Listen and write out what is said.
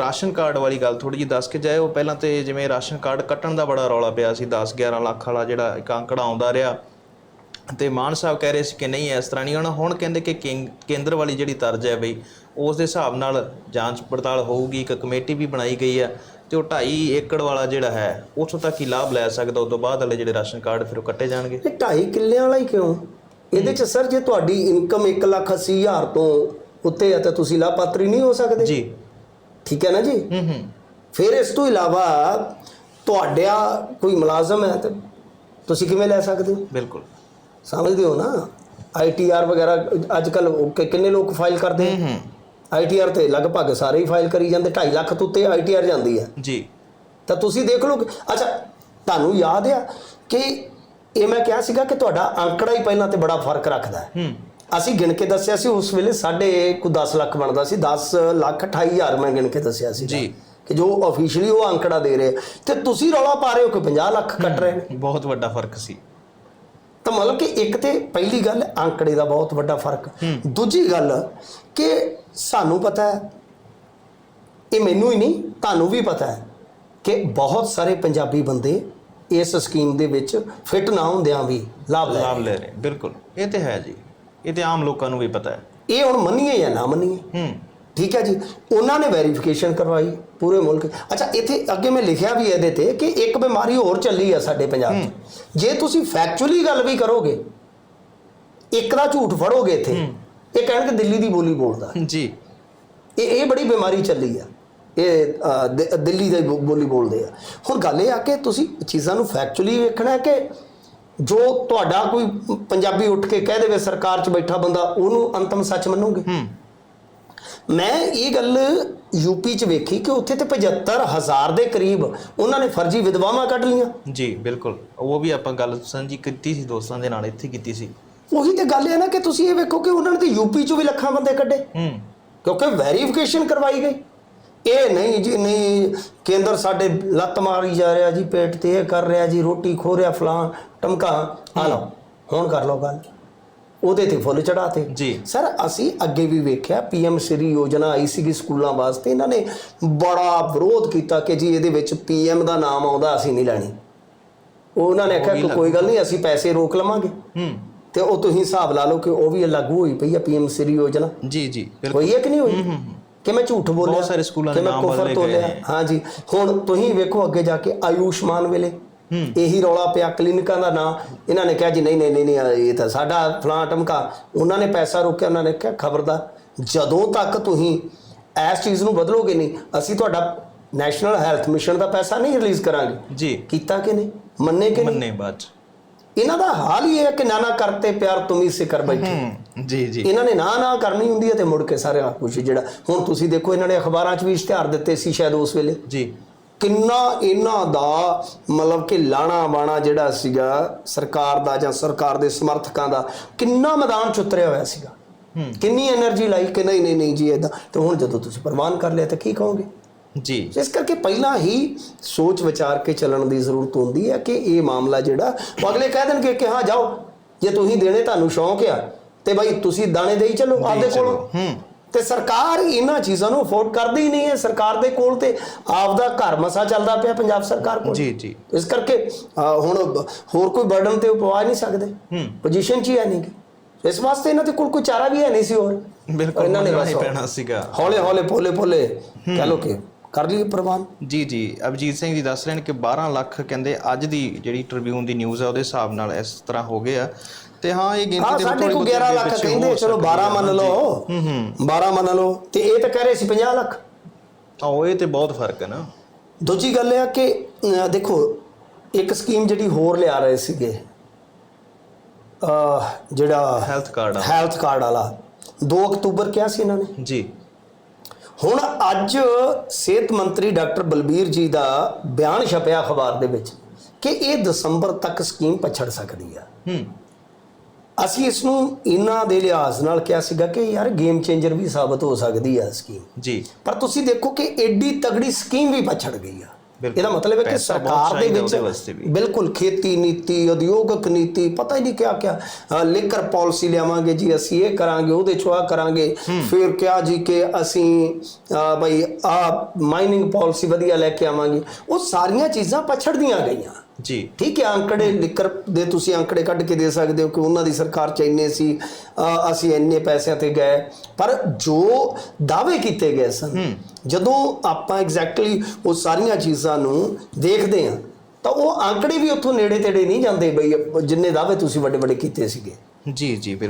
Ration card ਵਾਲੀ ਗੱਲ ਥੋੜੀ ਜਿਹੀ ਦੱਸ ਕੇ ਜਾਏ ਉਹ ਪਹਿਲਾਂ ਤੇ ਜਿਵੇਂ ਰਾਸ਼ਨ ਕਾਰਡ ਕੱਟਣ ਦਾ ਬੜਾ ਰੌਲਾ ਪਿਆ ਸੀ 10 11 ਲੱਖ ਵਾਲਾ ਜਿਹੜਾ ਇੱਕ ਅੰਕੜਾ ਆਉਂਦਾ ਰਿਹਾ। ਤੇ ਮਾਨ ਸਾਹਿਬ ਕਹਿ ਰਹੇ ਸੀ ਕਿ ਨਹੀਂ ਇਸ ਤਰ੍ਹਾਂ ਨਹੀਂ ਹੋਣਾ। ਹੁਣ ਕਹਿੰਦੇ ਕਿ ਕੇਂ- ਕੇਂਦਰ ਵਾਲੀ ਜਿਹੜੀ ਤਰਜ ਹੈ ਬਈ ਉਸ ਦੇ ਹਿਸਾਬ ਨਾਲ ਜਾਂਚ ਪੜਤਾਲ ਹੋਊਗੀ ਇੱਕ ਕਮੇਟੀ ਵੀ ਬਣਾਈ ਗਈ ਹੈ ਤੇ ਉਹ 2.5 ਏਕੜ ਵਾਲਾ ਜਿਹੜਾ ਹੈ ਉੱਥੋਂ ਤੱਕ ਹੀ ਲਾਭ ਲੈ ਸਕਦਾ ਉਸ ਤੋਂ ਬਾਅਦ ਵਾਲੇ ਜਿਹੜੇ ਰਾਸ਼ਨ ਕਾਰਡ ਫਿਰ ਉਹ ਕੱਟੇ ਜਾਣਗੇ। ਇਹ 2.5 ਕਿੱਲਿਆਂ ਵਾਲਾ ਹੀ ਕਿਉਂ? ਇਹਦੇ ਚ ਸਰ ਜੇ ਤੁਹਾਡੀ ਇਨਕਮ 1 ਲੱਖ 80 ਹਜ਼ਾਰ ਤੋਂ ਉੱਤੇ ਹੈ ਤਾਂ ਤੁਸੀਂ ਲਾਭਪਾਤਰੀ ਨਹੀਂ ਹੋ ਸਕਦੇ। ਜੀ। ਠੀਕ ਹੈ ਨਾ ਜੀ? ਹੂੰ ਹੂੰ। ਫਿਰ ਇਸ ਤੋਂ ਇਲਾਵਾ ਤੁਹਾਡਾ ਕੋਈ ਮੁਲਾਜ਼ਮ ਹੈ ਤਾਂ ਤੁਸੀਂ ਕਿਵੇਂ ਲੈ ਸਕਦੇ ਹੋ? ਬਿਲਕੁਲ। ਸਮਝਦੇ ਹੋ ਨਾ? ਆਈਟੀਆਰ ਵਗੈਰਾ ਅੱਜ ਕੱਲ ਕਿੰਨੇ ਲੋਕ ਫਾਈਲ ਕਰਦੇ ਹੂੰ ਹੂੰ। ਆਈਟੀਆਰ ਤੇ ਲਗਭਗ ਸਾਰੇ ਹੀ ਫਾਈਲ ਕਰੀ ਜਾਂਦੇ 2.5 ਲੱਖ ਤੋਂ ਉੱਤੇ ਆਈਟੀਆਰ ਜਾਂਦੀ ਹੈ। ਜੀ। ਤਾਂ ਤੁਸੀਂ ਦੇਖ ਲਓ ਅੱਛਾ ਤੁਹਾਨੂੰ ਯਾਦ ਆ ਕਿ ਇਹ ਮੈਂ ਕਿਹਾ ਸੀਗਾ ਕਿ ਤੁਹਾਡਾ ਅੰਕੜਾ ਹੀ ਪਹਿਲਾਂ ਤੇ ਬੜਾ ਫ਼ਰਕ ਰੱਖਦਾ ਹੈ। ਹੂੰ। ਅਸੀਂ ਗਿਣ ਕੇ ਦੱਸਿਆ ਸੀ ਉਸ ਵੇਲੇ ਸਾਡੇ ਕੋ 10 ਲੱਖ ਬਣਦਾ ਸੀ 10 ਲੱਖ 28 ਹਜ਼ਾਰ ਮੈਂ ਗਿਣ ਕੇ ਦੱਸਿਆ ਸੀ ਜੀ। ਕਿ ਜੋ ਅਫੀਸ਼ੀਅਲੀ ਉਹ ਅੰਕੜਾ ਦੇ ਰਹੇ। ਤੇ ਤੁਸੀਂ ਰੌਲਾ ਪਾ ਰਹੇ ਹੋ ਕਿ 50 ਲੱਖ ਕੱਟ ਰਹੇ ਨੇ? ਬਹੁਤ ਵੱਡਾ ਫ਼ਰਕ ਸੀ। ਤਾਂ ਮਤਲਬ ਕਿ ਇੱਕ ਤੇ ਪਹਿਲੀ ਗੱਲ ਅੰਕੜੇ ਦਾ ਬਹੁਤ ਵੱਡਾ ਫ਼ਰਕ। ਦੂਜੀ ਗੱਲ ਕਿ ਸਾਨੂੰ ਪਤਾ ਹੈ ਇਹ ਮੈਨੂੰ ਹੀ ਨਹੀਂ ਤੁਹਾਨੂੰ ਵੀ ਪਤਾ ਹੈ ਕਿ ਬਹੁਤ ਸਾਰੇ ਪੰਜਾਬੀ ਬੰਦੇ ਇਸ ਸਕੀਮ ਦੇ ਵਿੱਚ ਫਿੱਟ ਨਾ ਹੁੰਦਿਆਂ ਵੀ ਲਾਭ ਲੈ ਲਾਭ ਲੈ ਰਹੇ ਬਿਲਕੁਲ। ਇਹ ਤੇ ਹੈ ਜੀ। ਇਹ ਤੇ ਆਮ ਲੋਕਾਂ ਨੂੰ ਵੀ ਪਤਾ ਹੈ। ਇਹ ਹੁਣ ਮੰਨੀਏ ਜਾਂ ਨਾ ਮੰਨੀਏ? ਹੂੰ। ਠੀਕ ਹੈ ਜੀ। ਉਹਨਾਂ ਨੇ ਵੈਰੀਫਿਕੇਸ਼ਨ ਕਰਵਾਈ ਪੂਰੇ ਮੁਲਕ। ਅੱਛਾ ਇੱਥੇ ਅੱਗੇ ਮੈਂ ਲਿਖਿਆ ਵੀ ਇਹਦੇ ਤੇ ਕਿ ਇੱਕ ਬਿਮਾਰੀ ਹੋਰ ਚੱਲੀ ਆ ਸਾਡੇ ਪੰਜਾਬ 'ਚ। ਜੇ ਤੁਸੀਂ ਫੈਕਚੁਅਲੀ ਗੱਲ ਵੀ ਕਰੋਗੇ ਇੱਕ ਦਾ ਝੂਠ ਫੜੋਗੇ ਇੱਥੇ ਇਹ ਕਹਿਣਗੇ ਦਿੱਲੀ ਦੀ ਬੋਲੀ ਬੋਲਦਾ। ਜੀ। ਇਹ ਇਹ ਬੜੀ ਬਿਮਾਰੀ ਚੱਲੀ ਆ। ਇਹ ਦਿੱਲੀ ਦੀ ਬੋਲੀ ਬੋਲਦੇ ਆ। ਹੁਣ ਗੱਲ ਇਹ ਆ ਕਿ ਤੁਸੀਂ ਚੀਜ਼ਾਂ ਨੂੰ ਫੈਕਚੁਅਲੀ ਵੇਖਣਾ ਹੈ ਕਿ ਜੋ ਤੁਹਾਡਾ ਕੋਈ ਪੰਜਾਬੀ ਉੱਠ ਕੇ ਕਹਿ ਦੇਵੇ ਸਰਕਾਰ 'ਚ ਬੈਠਾ ਬੰਦਾ ਉਹਨੂੰ ਅੰਤਮ ਸੱਚ ਮੰਨੋਗੇ? ਮੈਂ ਇਹ ਗੱਲ ਯੂਪੀ 'ਚ ਵੇਖੀ ਕਿ ਉੱਥੇ ਤੇ 75000 ਦੇ ਕਰੀਬ ਉਹਨਾਂ ਨੇ ਫਰਜ਼ੀ ਵਿਧਵਾਵਾਂ ਕੱਢ ਲੀਆਂ ਜੀ ਬਿਲਕੁਲ। ਉਹ ਵੀ ਆਪਾਂ ਗੱਲ ਸਾਂਝੀ ਕੀਤੀ ਸੀ ਦੋਸਤਾਂ ਦੇ ਨਾਲ ਇੱਥੇ ਕੀਤੀ ਸੀ। ਉਹੀ ਤੇ ਗੱਲ ਹੈ ਨਾ ਕਿ ਤੁਸੀਂ ਇਹ ਵੇਖੋ ਕਿ ਉਹਨਾਂ ਨੇ ਤੇ ਯੂਪੀ 'ਚੋਂ ਵੀ ਲੱਖਾਂ ਬੰਦੇ ਕੱਢੇ। ਹੂੰ। ਕਿਉਂਕਿ ਵੈਰੀਫਿਕੇਸ਼ਨ ਕਰਵਾਈ ਗਈ। ਇਹ ਨਹੀਂ ਜੀ ਨਹੀਂ ਕੇਂਦਰ ਸਾਡੇ ਲੱਤ ਮਾਰੀ ਜਾ ਰਿਹਾ ਜੀ ਪੇਟ ਤੇ ਇਹ ਕਰ ਰਿਹਾ ਜੀ ਰੋਟੀ ਖੋ ਰਿਹਾ ਫਲਾਂ ਟਮਕਾ। ਆ ਲਓ ਹੁਣ ਕਰ ਲਓ ਗੱਲ। ਉਹਦੇ ਤੇ ਫੁੱਲ ਚੜਾਤੇ। ਜੀ। ਸਰ ਅਸੀਂ ਅੱਗੇ ਵੀ ਵੇਖਿਆ ਪੀਐਮ ਸ਼੍ਰੀ ਯੋਜਨਾ ਆਈ ਸੀਗੀ ਸਕੂਲਾਂ ਵਾਸਤੇ। ਇਹਨਾਂ ਨੇ ਬੜਾ ਵਿਰੋਧ ਕੀਤਾ ਕਿ ਜੀ ਇਹਦੇ ਵਿੱਚ ਪੀਐਮ ਦਾ ਨਾਮ ਆਉਂਦਾ ਅਸੀਂ ਨਹੀਂ ਲੈਣੀ। ਉਹਨਾਂ ਨੇ ਆਖਿਆ ਕਿ ਕੋਈ ਗੱਲ ਨਹੀਂ ਅਸੀਂ ਪੈਸੇ ਰੋਕ ਲਵਾਂਗੇ। ਹੂੰ। ਤੇ ਉਹ ਤੁਸੀਂ ਹਿਸਾਬ ਲਾ ਲਓ ਕਿ ਉਹ ਵੀ ਲਾਗੂ ਹੋਈ ਪਈ ਆ ਪੀਐਮ ਸ਼੍ਰੀ ਯੋਜਨਾ। ਜੀ ਜੀ ਬਿਲਕੁਲ। ਹੋਈ ਹੈ ਕਿ ਨਹੀਂ ਹੋਈ? ਕਿ ਮੈਂ ਝੂਠ ਬੋਲਿਆ? ਬਹੁਤ ਸਾਰੇ ਸਕੂਲਾਂ ਦੇ ਕਿ ਮੈਂ ਨਾਮ ਕੁਫਰ ਬਦਲੇ ਤੋਲਿਆ? ਗਏ ਨੇ। ਹਾਂਜੀ ਹੁਣ ਤੁਸੀਂ ਵੇਖੋ ਅੱਗੇ ਜਾ ਕੇ ਆਯੁਸ਼ਮਾਨ ਵੇਲੇ। ਇਹੀ ਰੌਲਾ ਪਿਆ ਕਲੀਨਿਕਾਂ ਦਾ ਨਾਂ। ਇਹਨਾਂ ਨੇ ਕਿਹਾ ਜੀ ਨਹੀਂ ਨਹੀਂ ਨਹੀਂ ਇਹ ਤਾਂ ਸਾਡਾ ਫਲਾਂ ਟਮਕਾ। ਉਹਨਾਂ ਨੇ ਪੈਸਾ ਰੋਕਿਆ ਉਹਨਾਂ ਨੇ ਕਿਹਾ ਖਬਰਦਾਰ ਜਦੋਂ ਤੱਕ ਤੁਸੀਂ ਇਸ ਚੀਜ਼ ਨੂੰ ਬਦਲੋਗੇ ਨਹੀਂ ਅਸੀਂ ਤੁਹਾਡਾ ਨੈਸ਼ਨਲ ਹੈਲਥ ਮਿਸ਼ਨ ਦਾ ਪੈਸਾ ਨਹੀਂ ਰਿਲੀਜ਼ ਕਰਾਂਗੇ। ਜੀ। ਕੀਤਾ ਕਿ ਨਹੀਂ? ਮੰਨੇ ਕਿ ਨਹੀਂ? ਮੰਨੇ ਬਾਅਦ। ਇਹਨਾਂ ਦਾ ਹਾਲ ਹੀ ਹੈ ਕਿ ਨਾਨਾ ਕਰਤੇ ਪਿਆਰ ਤੁਮੀ ਸਿਕਰ ਬੈਠੇ। ਜੀ ਜੀ। ਇਹਨਾਂ ਨੇ ਨਾ ਨਾ ਕਰਨੀ ਹੁੰਦੀ ਹੈ ਤੇ ਮੁੜ ਕੇ ਸਾਰੇ ਕੁਝ ਜਿਹੜਾ ਹੁਣ ਤੁਸੀਂ ਦੇਖੋ ਇਹਨਾਂ ਨੇ ਅਖਬਾਰਾਂ 'ਚ ਵੀ ਇਸ਼ਤਿਹਾਰ ਦਿੱਤੇ ਸੀ ਸ਼ਾਇਦ ਉਸ ਵੇਲੇ। ਜੀ। ਕਿੰਨਾ ਇਹਨਾਂ ਦਾ ਮਤਲਬ ਕਿ ਲਾਣਾ ਬਾਣਾ ਜਿਹੜਾ ਸੀਗਾ ਸਰਕਾਰ ਦਾ ਜਾਂ ਸਰਕਾਰ ਦੇ ਸਮਰਥਕਾਂ ਦਾ ਕਿੰਨਾ ਮੈਦਾਨ ਚ ਉਤਰਿਆ ਹੋਇਆ ਸੀਗਾ। ਕਿੰਨੀ એનર્ਜੀ ਲਾਈ ਕਿ ਨਹੀਂ ਨਹੀਂ ਨਹੀਂ ਜੀ ਇਦਾਂ ਤੇ ਹੁਣ ਜਦੋਂ ਤੁਸੀਂ ਪ੍ਰਵਾਨ ਕਰ ਲਿਆ ਤਾਂ ਕੀ ਕਹੋਗੇ? ਜੀ। ਇਸ ਕਰਕੇ ਪਹਿਲਾਂ ਹੀ ਸੋਚ ਵਿਚਾਰ ਕੇ ਚੱਲਣ ਦੀ ਜ਼ਰੂਰਤ ਹੁੰਦੀ ਹੈ ਕਿ ਇਹ ਮਾਮਲਾ ਜਿਹੜਾ ਉਹ ਅਗਲੇ ਕਹਿ ਦੇਣਗੇ ਕਿ ਹਾਂ ਜਾਓ ਜੇ ਤੁਸੀਂ ਦੇਣੇ ਤੁਹਾਨੂੰ ਸ਼ੌਂਕ ਆ ਤੇ ਭਾਈ ਤੁਸੀਂ ਦਾਣੇ ਦੇਈ ਚੱਲੋ ਆਪਦੇ ਕੋਲੋਂ। ਹੂੰ। ਤੇ ਸਰਕਾਰ ਇਹਨਾਂ ਚੀਜ਼ਾਂ ਨੂੰ ਅਫੋਰਡ ਕਰਦੀ ਹੀ ਨਹੀਂ ਹੈ ਸਰਕਾਰ ਦੇ ਕੋਲ ਤੇ ਆਪਦਾ ਘਰ ਮਸਾ ਚੱਲਦਾ ਪਿਆ ਪੰਜਾਬ ਸਰਕਾਰ ਕੋਲ। ਜੀ ਜੀ। ਇਸ ਕਰਕੇ ਹੁਣ ਹੋਰ ਕੋਈ ਬਰਡਨ ਤੇ ਉਹ ਪਵਾ ਨਹੀਂ ਸਕਦੇ। ਪੋਜੀਸ਼ਨ 'ਚ ਹੀ ਹੈ ਨਹੀਂ। ਇਸ ਵਾਸਤੇ ਇਹਨਾਂ ਤੇ ਕੋਲ ਕੋਈ ਚਾਰਾ ਵੀ ਹੈ ਨਹੀਂ ਸੀ ਹੋਰ। ਬਿਲਕੁਲ ਇਹਨਾਂ ਨੇ ਬਸ ਪੈਣਾ ਸੀਗਾ। ਹੌਲੇ ਹੌਲੇ ਪੋਲੇ ਪੋਲੇ ਕਹ ਲੋ ਕਿ ਕਰ ਲਈ ਪ੍ਰਵਾਨ? ਜੀ ਜੀ। ਅਭਜੀਤ ਸਿੰਘ ਜੀ ਦੱਸ ਰਹੇ ਨੇ ਕਿ 12 ਲੱਖ ਕਹਿੰਦੇ ਅੱਜ ਦੀ ਜਿਹੜੀ ਟ੍ਰਿਬਿਊਨ ਦੀ ਨਿਊਜ਼ ਹੈ ਉਹਦੇ ਹਿਸਾਬ ਨਾਲ ਇਸ ਤਰ੍ਹਾਂ ਹੋ ਗਏ ਆ। ਤੇ ਹਾਂ ਇਹ ਗਿਣਤੀ ਦੇ ਸਾਡੇ ਥੋੜੀ ਕੋ 11 ਲੱਖ ਕਹਿੰਦੇ ਚਲੋ 12 ਮੰਨ ਲਓ। ਹੂੰ ਹੂੰ। 12 ਮੰਨ ਲਓ। ਤੇ ਇਹ ਤਾਂ ਕਹਿ ਰਹੇ ਸੀ 50 ਲੱਖ। ਆਓ ਇਹ ਤੇ ਬਹੁਤ ਫ਼ਰਕ ਹੈ ਨਾ। ਦੂਜੀ ਗੱਲ ਇਹ ਆ ਕਿ ਦੇਖੋ ਇੱਕ ਸਕੀਮ ਜਿਹੜੀ ਹੋਰ ਲਿਆ ਰਹੇ ਸੀਗੇ ਜਿਹੜਾ ਹੈਲਥ ਕਾਰਡ ਆ ਹੈਲਥ ਕਾਰਡ ਵਾਲਾ। 2 ਅਕਤੂਬਰ ਕਿਹਾ ਸੀ ਇਹਨਾਂ ਨੇ? ਜੀ। ਹੁਣ ਅੱਜ ਸਿਹਤ ਮੰਤਰੀ ਡਾਕਟਰ ਬਲਬੀਰ ਜੀ ਦਾ ਬਿਆਨ ਛਪਿਆ ਅਖਬਾਰ ਦੇ ਵਿੱਚ ਕਿ ਇਹ ਦਸੰਬਰ ਤੱਕ ਸਕੀਮ ਪਛੜ ਸਕਦੀ ਆ। ਹੂੰ। ਅਸੀਂ ਇਸ ਨੂੰ ਇਹਨਾਂ ਦੇ ਲਿਹਾਜ਼ ਨਾਲ ਕਿਹਾ ਸੀਗਾ ਕਿ ਯਾਰ ਗੇਮ ਚੇਂਜਰ ਵੀ ਸਾਬਤ ਹੋ ਸਕਦੀ ਆ ਸਕੀਮ। ਜੀ। ਪਰ ਤੁਸੀਂ ਦੇਖੋ ਕਿ ਐਡੀ ਤਗੜੀ ਸਕੀਮ ਵੀ ਪਛੜ ਗਈ ਆ। ਇਹਦਾ ਮਤਲਬ ਹੈ ਕਿ ਸਰਕਾਰ ਦੇ ਵਿੱਚ। ਬਿਲਕੁਲ ਖੇਤੀ ਨੀਤੀ ਉਦਯੋਗਿਕ ਨੀਤੀ ਪਤਾ ਹੀ ਨਹੀਂ ਕਿਆ ਕਿਆ। ਲਿਕਰ ਪਾਲਿਸੀ ਲਿਆਵਾਂਗੇ ਜੀ ਅਸੀਂ ਇਹ ਕਰਾਂਗੇ ਉਹਦੇ ਚੋਂ ਆ ਕਰਾਂਗੇ। ਫਿਰ ਕਿਹਾ ਜੀ ਕਿ ਅਸੀਂ ਬਈ ਆ ਮਾਈਨਿੰਗ ਪਾਲਿਸੀ ਵਧੀਆ ਲੈ ਕੇ ਆਵਾਂਗੇ। ਉਹ ਸਾਰੀਆਂ ਚੀਜ਼ਾਂ ਪਛੜਦੀਆਂ ਗਈਆਂ। ਜੀ। ਠੀਕ ਹੈ ਅੰਕੜੇ ਲਿਕਰ ਦੇ ਤੁਸੀਂ ਅੰਕੜੇ ਕੱਢ ਕੇ ਦੇ ਸਕਦੇ ਹੋ ਕਿ ਉਹਨਾਂ ਦੀ ਸਰਕਾਰ ਚ ਇੰਨੇ ਸੀ ਅਸੀਂ ਇੰਨੇ ਪੈਸਿਆਂ ਤੇ ਗਏ। ਪਰ ਜੋ ਦਾਅਵੇ ਕੀਤੇ ਗਏ ਸਨ ਜਦੋਂ ਆਪਾਂ ਐਗਜ਼ੈਕਟਲੀ ਉਹ ਸਾਰੀਆਂ ਚੀਜ਼ਾਂ ਨੂੰ ਦੇਖਦੇ ਹਾਂ ਤਾਂ ਉਹ ਅੰਕੜੇ ਵੀ ਉੱਥੋਂ ਨੇੜੇ ਤੇੜੇ ਨਹੀਂ ਜਾਂਦੇ ਬਈ ਜਿੰਨੇ ਦਾਅਵੇ ਤੁਸੀਂ ਵੱਡੇ ਵੱਡੇ ਕੀਤੇ ਸੀਗੇ। ਜੀ ਜੀ